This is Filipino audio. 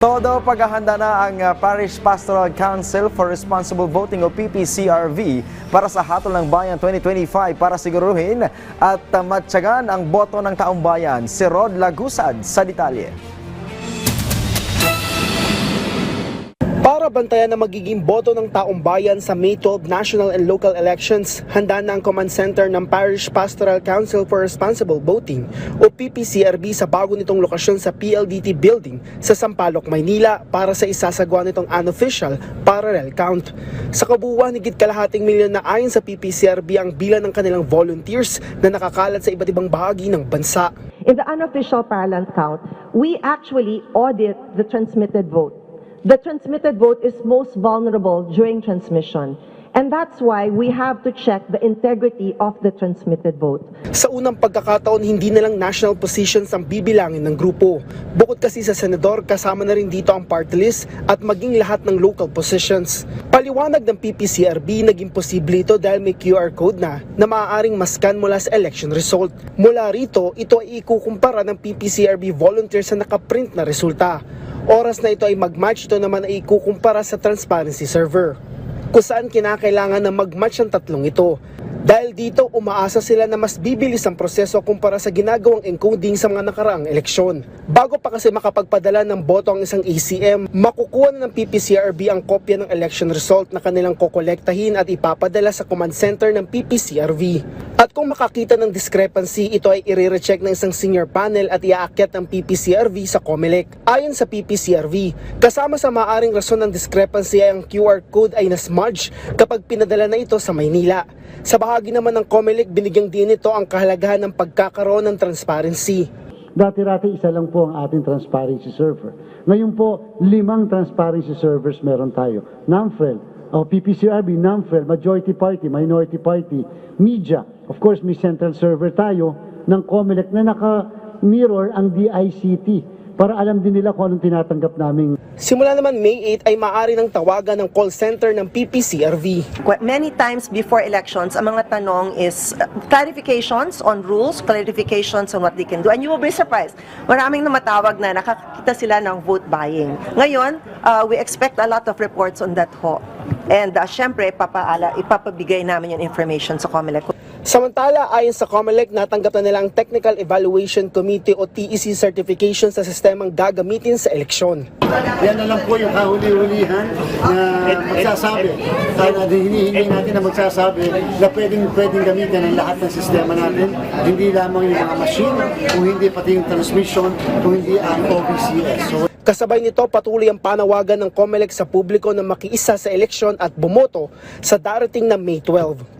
Todo paghahanda na ang uh, Parish Pastoral Council for Responsible Voting o PPCRV para sa Hatol ng Bayan 2025 para siguruhin at matyagan ang boto ng taong bayan. Si Rod Lagusad sa detalye. Para bantayan ang magiging boto ng taong bayan sa May 12 national and local elections, handa na ang command center ng Parish Pastoral Council for Responsible Voting o PPCRB sa bago nitong lokasyon sa PLDT Building sa Sampaloc, Maynila para sa isasagawa nitong unofficial parallel count. Sa kabuuan, higit kalahating milyon na ayon sa PPCRB ang bilang ng kanilang volunteers na nakakalat sa iba't ibang bahagi ng bansa. In the unofficial parallel count, we actually audit the transmitted vote. The transmitted vote is most vulnerable during transmission. And that's why we have to check the integrity of the transmitted vote. Sa unang pagkakataon, hindi na lang national positions ang bibilangin ng grupo. Bukod kasi sa senador, kasama na rin dito ang party list at maging lahat ng local positions. Paliwanag ng PPCRB, naging posible ito dahil may QR code na na maaaring maskan mula sa election result. Mula rito, ito ay ikukumpara ng PPCRB volunteers sa nakaprint na resulta. Oras na ito ay mag-match, ito naman ay ikukumpara sa transparency server kung saan kinakailangan na mag-match ang tatlong ito. Dahil dito, umaasa sila na mas bibilis ang proseso kumpara sa ginagawang encoding sa mga nakaraang eleksyon. Bago pa kasi makapagpadala ng boto ang isang ACM, makukuha na ng PPCRB ang kopya ng election result na kanilang kokolektahin at ipapadala sa command center ng PPCRV. At kung makakita ng discrepancy, ito ay i-recheck ng isang senior panel at iaakyat ng PPCRV sa COMELEC. Ayon sa PPCRV, kasama sa maaring rason ng discrepancy ay ang QR code ay nasmudge kapag pinadala na ito sa Maynila. Sa bahagi naman ng COMELEC, binigyang din ito ang kahalagahan ng pagkakaroon ng transparency. Dati-rati isa lang po ang ating transparency server. Ngayon po, limang transparency servers meron tayo. NAMFREL, o PPCRB, NAMFREL, Majority Party, Minority Party, Media. Of course, may central server tayo ng COMELEC na naka-mirror ang DICT para alam din nila kung anong tinatanggap naming Simula naman May 8 ay maaari ng tawagan ng call center ng PPCRV. Many times before elections, ang mga tanong is uh, clarifications on rules, clarifications on what they can do. And you will be surprised. Maraming namatawag na nakakita sila ng vote buying. Ngayon, uh, we expect a lot of reports on that ho. And uh, syempre, papaala, ipapabigay namin yung information sa COMELEC. Samantala, ayon sa COMELEC, natanggap na nila ang Technical Evaluation Committee o TEC certification sa sistemang gagamitin sa eleksyon. Yan na lang po yung kahuli-hulihan na magsasabi. Kaya hinihingi natin na magsasabi na pwedeng, pwedeng gamitin ang lahat ng sistema natin. Hindi lamang yung mga machine, kung hindi pati yung transmission, kung hindi ang OBCS. So, Kasabay nito, patuloy ang panawagan ng COMELEC sa publiko na makiisa sa eleksyon at bumoto sa darating na May 12.